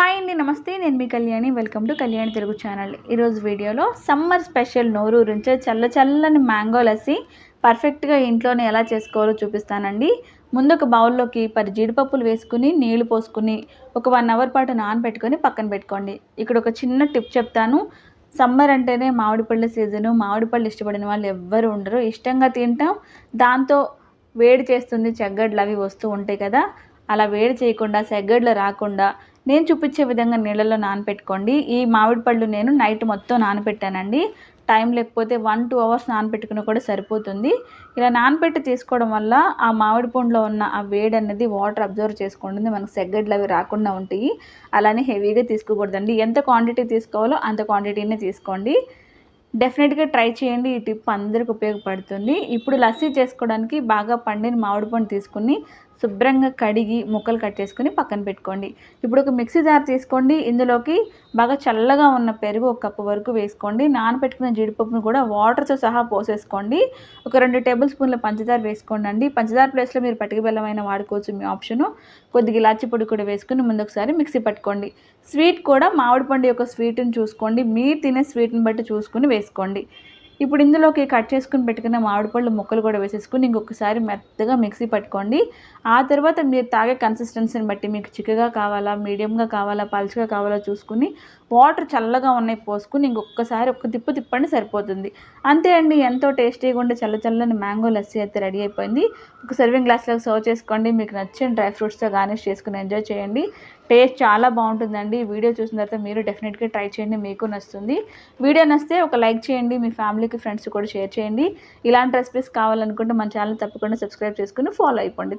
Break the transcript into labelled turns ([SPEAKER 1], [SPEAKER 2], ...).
[SPEAKER 1] Hi అండి నమస్తే. నేను మీ Kalyani. Welcome to Kalyani Telugu channel. ఈరోజు వీడియోలో సమ్మర్ స్పెషల్ నోరు నుంచే చల్ల చల్లని మ్యాంగో లస్సీ పర్ఫెక్ట్గా ఇంట్లోనే ఎలా చేసుకోవాలో చూపిస్తానండి. ముందు ఒక బౌల్లోకి పది జీడిపప్పులు వేసుకుని నీళ్ళు పోసుకుని ఒక వన్ అవర్ పాటు నానబెట్టుకొని పక్కన పెట్టుకోండి. ఇక్కడ ఒక చిన్న టిప్ చెప్తాను. సమ్మర్ అంటేనే మామిడి పళ్ళ సీజను మామిడి పళ్ళు ఇష్టపడిన వాళ్ళు ఎవ్వరు ఉండరు. ఇష్టంగా తింటాం. దాంతో వేడి చేస్తుంది. చెగ్గడ్లు అవి వస్తూ ఉంటాయి కదా. అలా వేడి చేయకుండా సెగ్గడ్లు రాకుండా నేను చూపించే విధంగా నీళ్ళలో నానపెట్టుకోండి. ఈ మామిడి పళ్ళు నేను నైట్ మొత్తం నానపెట్టానండి. టైం లేకపోతే వన్ టూ అవర్స్ నానపెట్టుకున్న కూడా సరిపోతుంది. ఇలా నానపెట్టి తీసుకోవడం వల్ల ఆ మామిడి పండులో ఉన్న ఆ వేడి అనేది వాటర్ అబ్జర్వ్ చేసుకుంటుంది మనకు సెగ్గడ్లు అవి రాకుండా ఉంటాయి. అలానే హెవీగా తీసుకోకూడదండి. ఎంత క్వాంటిటీ తీసుకోవాలో అంత క్వాంటిటీనే తీసుకోండి. డెఫినెట్గా ట్రై చేయండి. ఈ టిప్ అందరికి ఉపయోగపడుతుంది. ఇప్పుడు లస్సీ చేసుకోవడానికి బాగా పండిన మామిడి పండు తీసుకుని శుభ్రంగా కడిగి ముక్కలు కట్ చేసుకుని పక్కన పెట్టుకోండి. ఇప్పుడు ఒక మిక్సీ జార్ తీసుకోండి. ఇందులోకి బాగా చల్లగా ఉన్న పెరుగు ఒక కప్పు వరకు వేసుకోండి. నానబెట్టుకున్న జీడిపప్పును కూడా వాటర్తో సహా పోసేసుకోండి. ఒక రెండు టేబుల్ స్పూన్ల పంచదార వేసుకోండి అండి పంచదార ప్లేస్లో మీరు పటిక బెల్లమైన వాడుకోవచ్చు మీ ఆప్షను. కొద్దిగా ఇలాచి పొడి కూడా వేసుకుని ముందు ఒకసారి మిక్సీ పట్టుకోండి. స్వీట్ కూడా మామిడి పండు యొక్క స్వీట్ని చూసుకోండి. మీరు తినే స్వీట్ని బట్టి చూసుకుని వేసుకోండి. ఇప్పుడు ఇందులోకి కట్ చేసుకుని పెట్టుకున్న మామిడి పళ్ళు ముక్కలు కూడా వేసేసుకుని ఇంకొకసారి మెత్తగా మిక్సీ పట్టుకోండి. ఆ తర్వాత మీరు తాగే కన్సిస్టెన్సీని బట్టి మీకు చిక్కగా కావాలా మీడియంగా కావాలా పలుచగా కావాలా చూసుకుని వాటర్ చల్లగా ఉన్నాయి పోసుకుని ఇంకొకసారి ఒక్క తిప్పు తిప్పండి సరిపోతుంది. అంతే అండి ఎంతో టేస్టీగా ఉండే చల్ల చల్లని మ్యాంగో లస్సీ అయితే రెడీ అయిపోయింది. ఒక సర్వింగ్ గ్లాస్లో సర్వ్ చేసుకోండి. మీకు నచ్చిన డ్రై ఫ్రూట్స్తో గార్నిష్ చేసుకుని ఎంజాయ్ చేయండి. టేస్ట్ చాలా బాగుంటుందండి. వీడియో చూసిన తర్వాత మీరు డెఫినెట్గా ట్రై చేయండి మీకు నచ్చుతుంది. వీడియో నచ్చితే ఒక లైక్ చేయండి మీ ఫ్యామిలీకి ఫ్రెండ్స్ కూడా షేర్ చేయండి. ఇలాంటి రెసిపీస్ కావాలనుకుంటే మన ఛానల్ తప్పకుండా సబ్స్క్రైబ్ చేసుకుని ఫాలో అయిపోండి.